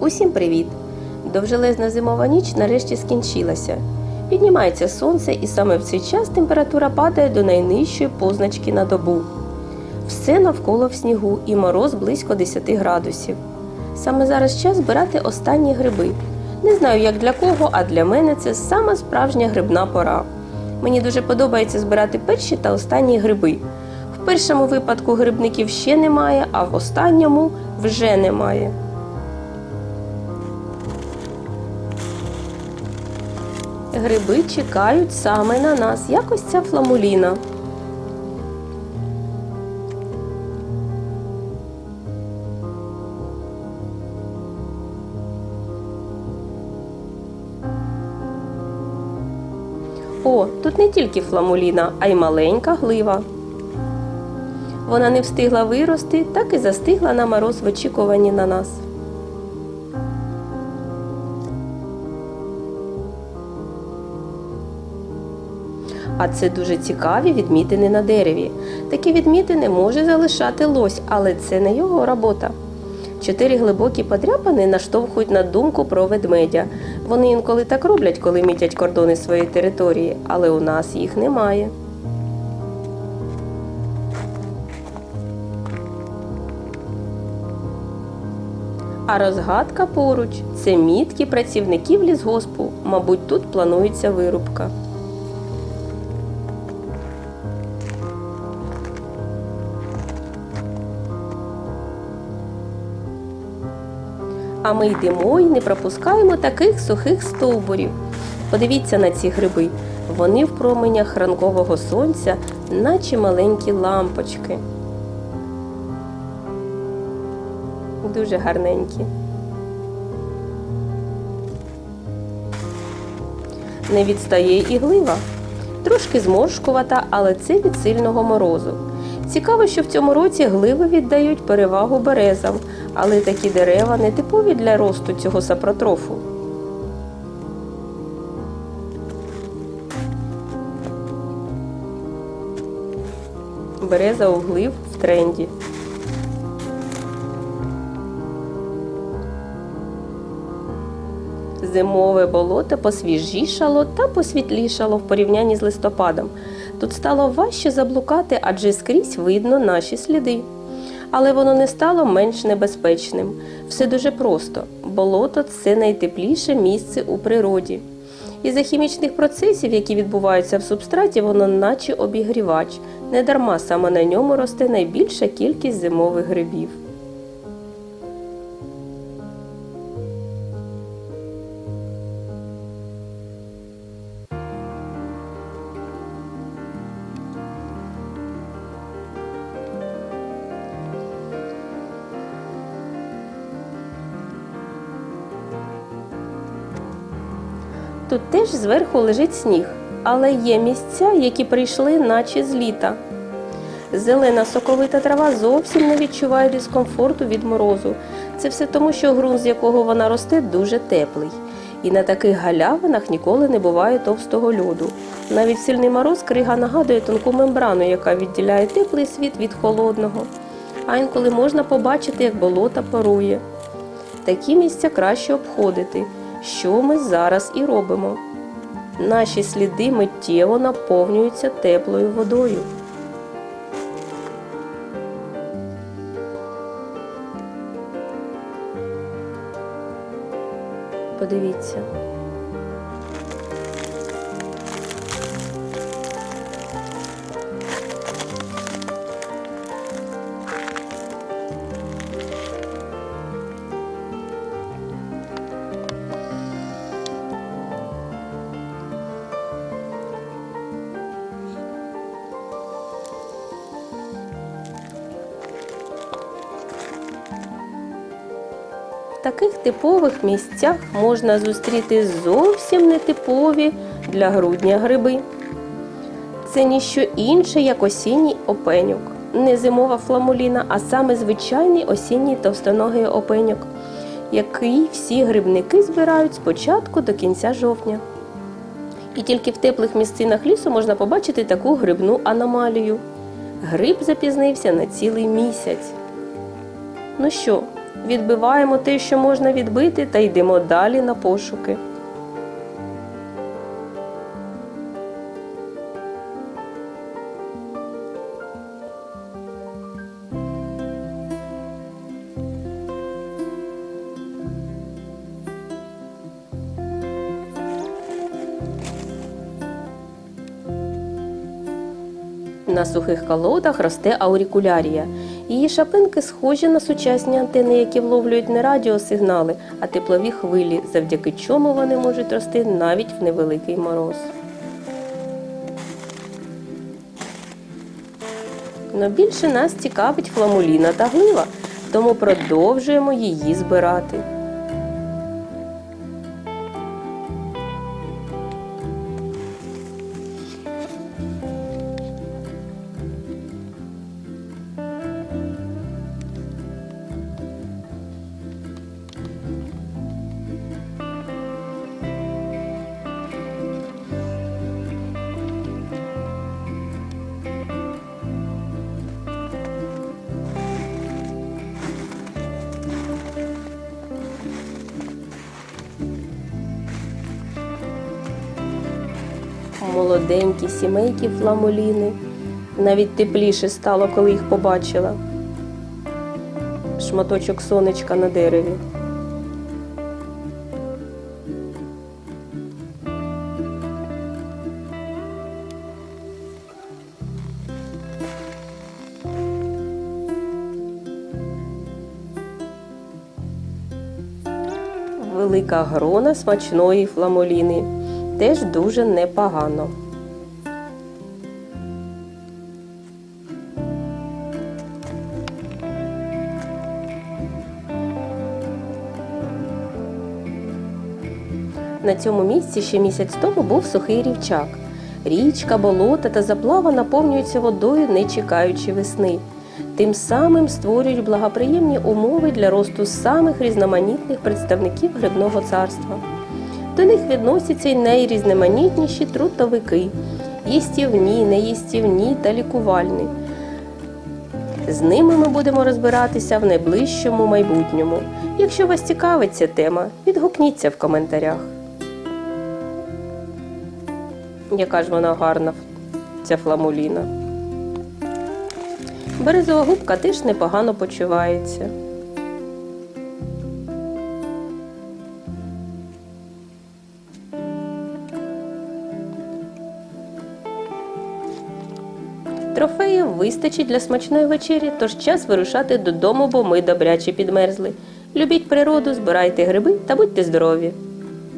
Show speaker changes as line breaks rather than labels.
Усім привіт! Довжелезна зимова ніч нарешті скінчилася. Піднімається сонце, і саме в цей час температура падає до найнижчої позначки на добу. Все навколо в снігу і мороз близько 10 градусів. Саме зараз час збирати останні гриби. Не знаю, як для кого, а для мене це сама справжня грибна пора. Мені дуже подобається збирати перші та останні гриби. В першому випадку грибників ще немає, а в останньому вже немає. Гриби чекають саме на нас, як ось ця фламуліна. О, тут не тільки фламуліна, а й маленька глива. Вона не встигла вирости, так і застигла на мороз в очікуванні на нас. А це дуже цікаві відмітини на дереві. Такі відмітини може залишати лось, але це не його робота. Чотири глибокі подряпини наштовхують на думку про ведмедя. Вони інколи так роблять, коли мітять кордони своєї території, але у нас їх немає. А розгадка поруч це мітки працівників лісгоспу. Мабуть, тут планується вирубка. А ми йдемо і не пропускаємо таких сухих стовбурів. Подивіться на ці гриби. Вони в променях ранкового сонця, наче маленькі лампочки. Дуже гарненькі. Не відстає і глива. Трошки зморшкувата, але це від сильного морозу. Цікаво, що в цьому році гливи віддають перевагу березам, але такі дерева не типові для росту цього сапротрофу. Береза у глив в тренді. Зимове болото посвіжішало та посвітлішало в порівнянні з листопадом. Тут стало важче заблукати, адже скрізь видно наші сліди. Але воно не стало менш небезпечним. Все дуже просто. Болото це найтепліше місце у природі. Із-за хімічних процесів, які відбуваються в субстраті, воно наче обігрівач. Недарма саме на ньому росте найбільша кількість зимових грибів. Тут теж зверху лежить сніг, але є місця, які прийшли наче з літа. Зелена соковита трава зовсім не відчуває дискомфорту від морозу. Це все тому, що ґрунт, з якого вона росте, дуже теплий. І на таких галявинах ніколи не буває товстого льоду. Навіть сильний мороз крига нагадує тонку мембрану, яка відділяє теплий світ від холодного. А інколи можна побачити, як болото парує. Такі місця краще обходити, що ми зараз і робимо. Наші сліди миттєво наповнюються теплою водою. Подивіться. Таких типових місцях можна зустріти зовсім нетипові для грудня гриби. Це ніщо інше, як осінній опеньок. Не зимова фламуліна, а саме звичайний осінній товстоногий опеньок, який всі грибники збирають з початку до кінця жовтня. І тільки в теплих місцинах лісу можна побачити таку грибну аномалію. Гриб запізнився на цілий місяць. Ну що, Відбиваємо те, що можна відбити, та йдемо далі на пошуки. На сухих колодах росте аурікулярія. Її шапинки схожі на сучасні антени, які вловлюють не радіосигнали, а теплові хвилі, завдяки чому вони можуть рости навіть в невеликий мороз. Но більше нас цікавить фламуліна та глива, тому продовжуємо її збирати. Молоденькі сімейки фламуліни. Навіть тепліше стало, коли їх побачила. Шматочок сонечка на дереві. Велика грона смачної фламуліни. Теж дуже непогано. На цьому місці ще місяць тому був сухий рівчак. Річка, болота та заплава наповнюються водою, не чекаючи весни. Тим самим створюють благоприємні умови для росту самих різноманітних представників грибного царства. До них відносяться й найрізноманітніші трутовики їстівні, неїстівні та лікувальні. З ними ми будемо розбиратися в найближчому майбутньому. Якщо вас цікавить ця тема, відгукніться в коментарях. Яка ж вона гарна, ця фламуліна. Березова губка теж непогано почувається. Трофеїв вистачить для смачної вечері, тож час вирушати додому, бо ми добряче підмерзли. Любіть природу, збирайте гриби та будьте здорові!